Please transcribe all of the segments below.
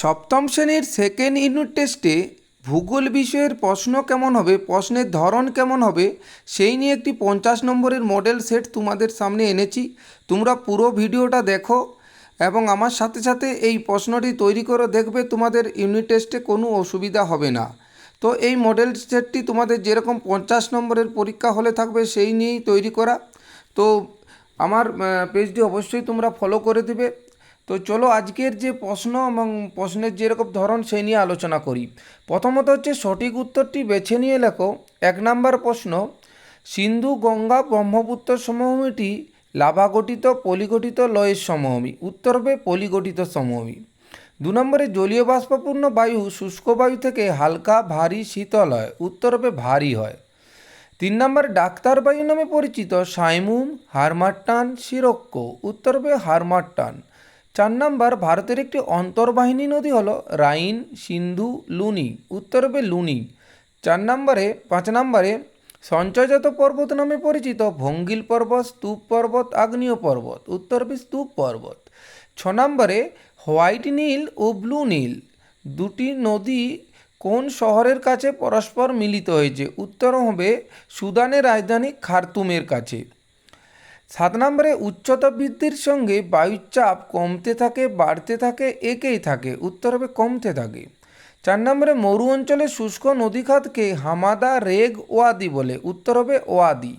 সপ্তম শ্রেণির second unit টেস্টে ভূগোল বিষয়ের প্রশ্ন কেমন হবে, প্রশ্নের ধরন কেমন হবে, সেই নিয়ে একটি পঞ্চাশ নম্বরের মডেল সেট তোমাদের সামনে এনেছি। তোমরা পুরো ভিডিওটা দেখো এবং আমার সাথে সাথে এই প্রশ্নটি তৈরি করে দেখবে তোমাদের ইউনিট টেস্টে কোনো অসুবিধা হবে না। তো এই মডেল সেটটি তোমাদের যেরকম পঞ্চাশ নম্বরের পরীক্ষা হলে থাকবে, সেই নিয়েই তৈরি করা। তো আমার পেজটি অবশ্যই তোমরা ফলো করে দেবে। তো চলো আজকের যে প্রশ্ন এবং প্রশ্নের যেরকম ধরন সেই নিয়ে আলোচনা করি। প্রথমত হচ্ছে সঠিক উত্তরটি বেছে নিয়ে লেখো। এক নাম্বার প্রশ্ন, সিন্ধু গঙ্গা ব্রহ্মপুত্র সমভূমিটি লাভা গঠিত পলিগঠিত লয়ের সমভূমি। উত্তর হবে পলিগঠিত সমভূমি। দু নম্বরে, জলীয় বাষ্পপূর্ণ বায়ু শুষ্ক বায়ু থেকে হালকা, ভারী, শীতল হয়। উত্তর হবে ভারী হয়। তিন নম্বরে, ডাক্তার বায়ু নামে পরিচিত সাইমুম, হারমাট্টান সিরক্ক উত্তর হবে হারমাট্টান। চার নম্বর, ভারতের একটি অন্তর্বাহিনী নদী হলো রাইন, সিন্ধু, লুনি, উত্তর হবে লুনি। চার নম্বরে, পাঁচ নম্বরে, সঞ্চয়জাত পর্বত নামে পরিচিত ভঙ্গিল পর্বত, স্তূপ পর্বত, আগ্নেয় পর্বত, উত্তর হবে স্তূপ পর্বত। ছ নম্বরে, হোয়াইট নীল ও ব্লু নীল। দুটি নদী কোন শহরের কাছে পরস্পর মিলিত হয়েছে? উত্তর হবে সুদানের রাজধানী খার্তুমের কাছে। সাত নম্বরে উচ্চতা বৃদ্ধির সঙ্গে বায়ুর চাপ কমতে থাকে, বাড়তে থাকে, একেই থাকে উত্তর হবে কমতে থাকে। চার নম্বরে মরু অঞ্চলে শুষ্ক নদীখাতকে হামাদা, রেগ, ওয়াদি বলে উত্তর হবে ওয়াদি।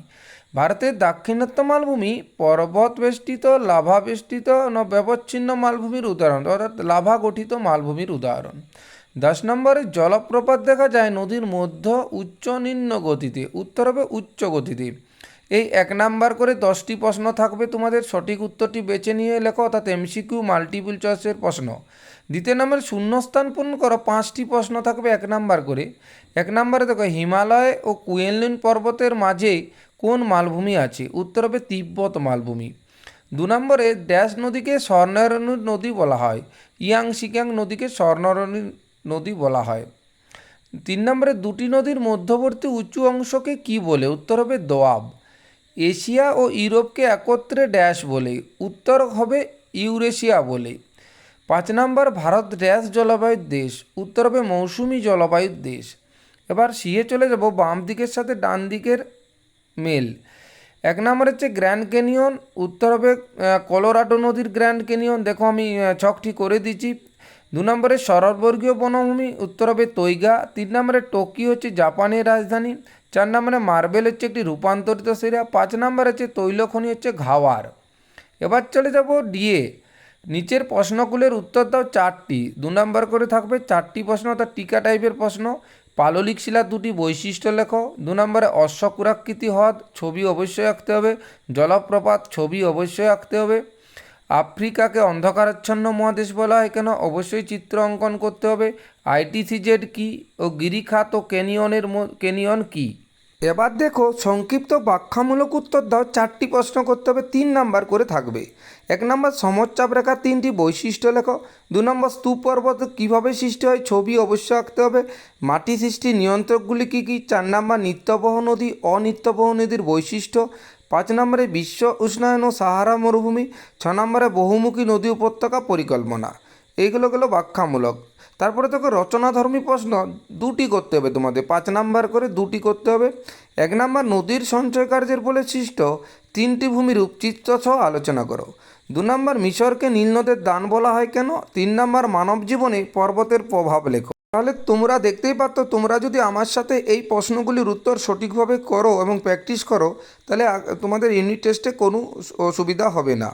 ভারতের দাক্ষিণাত্য মালভূমি পর্বত বেষ্টিত, লাভা বেষ্টিত ব্যবচ্ছিন্ন মালভূমির উদাহরণ, অর্থাৎ লাভা গঠিত মালভূমির উদাহরণ। দশ নম্বরে জলপ্রপাত দেখা যায় নদীর মধ্য উচ্চ নিম্ন গতিতে উত্তর হবে উচ্চ গতিতে। এই এক নাম্বার করে দশটি প্রশ্ন থাকবে। তোমাদের সঠিক উত্তরটি বেছে নিয়ে লেখো অর্থাৎ এমসিকিউ মাল্টিপল চয়েসের প্রশ্ন। দ্বিতীয় নম্বরে শূন্যস্থান পূরণ করো, পাঁচটি প্রশ্ন থাকবে এক নাম্বার করে। এক নম্বরে দেখো, হিমালয় ও কুয়েনলিন পর্বতের মাঝে কোন মালভূমি আছে? উত্তর হবে তিব্বত মালভূমি। দু নম্বরে ড্যাশ নদীকে স্বর্ণারণী নদী বলা হয়। ইয়াং সিকিয়াং নদীকে স্বর্ণারণী নদী বলা হয়। তিন নম্বরে দুটি নদীর মধ্যবর্তী উঁচু অংশকে কি বলে? উত্তর হবে দোয়াব। এশিয়া ও ইউরোপকে একত্রে ড্যাশ বলে, উত্তর হবে ইউরেশিয়া বলে। পাঁচ নম্বর, ভারত ড্যাশ জলবায়ুর দেশ, উত্তর হবে মৌসুমি জলবায়ুর দেশ। এবার সিয়ে চলে যাব বাম দিকের সাথে ডান দিকের মেল। এক নম্বর হচ্ছে গ্র্যান্ড ক্যানিয়ন, উত্তর হবে কলোরাডো নদীর গ্র্যান্ড ক্যানিয়ন। দেখো আমি ছকটি করে দিচ্ছি। দু নম্বরে শরৎবর্গীয় বনভূমি উত্তর হবে তৈগা, তিন নম্বরে টোকিও হচ্ছে জাপানের রাজধানী, চার নম্বরে মার্বেল হচ্ছে একটি রূপান্তরিত সিরা পাঁচ নম্বর হচ্ছে তৈলখনি হচ্ছে ঘাওয়ার। এবার চলে যাব ডিএ নিচের প্রশ্নগুলোর উত্তর দাও চারটি। দু নম্বর করে থাকবে চারটি প্রশ্ন, অর্থাৎ টিকা টাইপের প্রশ্ন। পাললিক শিলার দুটি বৈশিষ্ট্য লেখো। দু নম্বরে অশ্বকুরাকৃতি হ্রদ, ছবি অবশ্যই আঁকতে হবে। জলপ্রপাত, ছবি অবশ্যই আঁকতে হবে। আফ্রিকাকে অন্ধকারাচ্ছন্ন মহাদেশ বলা হয় কেন? অবশ্যই চিত্র অঙ্কন করতে হবে। আইটিসিজেড কি ও গিরিখাত ও ক্যানিয়নের ক্যানিয়ন কি? এবার দেখো, সংক্ষিপ্ত ব্যাখ্যামূলক উত্তর দাও। চারটি প্রশ্ন করতে হবে, তিন নাম্বার করে থাকবে। এক নম্বর সমচাপ রেখার তিনটি বৈশিষ্ট্য লেখো। দু নম্বর স্তূপ পর্বত কীভাবে সৃষ্টি হয় ছবি অবশ্যই আঁকতে হবে। মাটি সৃষ্টি নিয়ন্ত্রকগুলি কী কী? চার নম্বর, নিত্যবহ নদী, অনিত্যবহ নদীর বৈশিষ্ট্য। পাঁচ নম্বরে বিশ্ব উষ্ণায়ন ও সাহারা মরুভূমি, ছ নম্বরে বহুমুখী নদী উপত্যকা পরিকল্পনা। এইগুলো গেলো ব্যাখ্যামূলক। তারপরে তোকে রচনাধর্মী প্রশ্ন, দুটি করতে হবে তোমাদের। পাঁচ নাম্বার করে দুটি করতে হবে। এক নাম্বার, নদীর সঞ্চয় কার্যের ফলে সৃষ্ট তিনটি ভূমিরূপ চিত্র সহ আলোচনা করো। দু নম্বর, মিশরকে নীলনদের দান বলা হয় কেন? তিন নম্বর মানব জীবনে পর্বতের প্রভাব লেখো। তাহলে তোমরা দেখতেই পারতো, তোমরা যদি আমার সাথে এই প্রশ্নগুলির উত্তর সঠিকভাবে করো এবং প্র্যাকটিস করো, তাহলে তোমাদের ইউনিট টেস্টে কোনো অসুবিধা হবে না।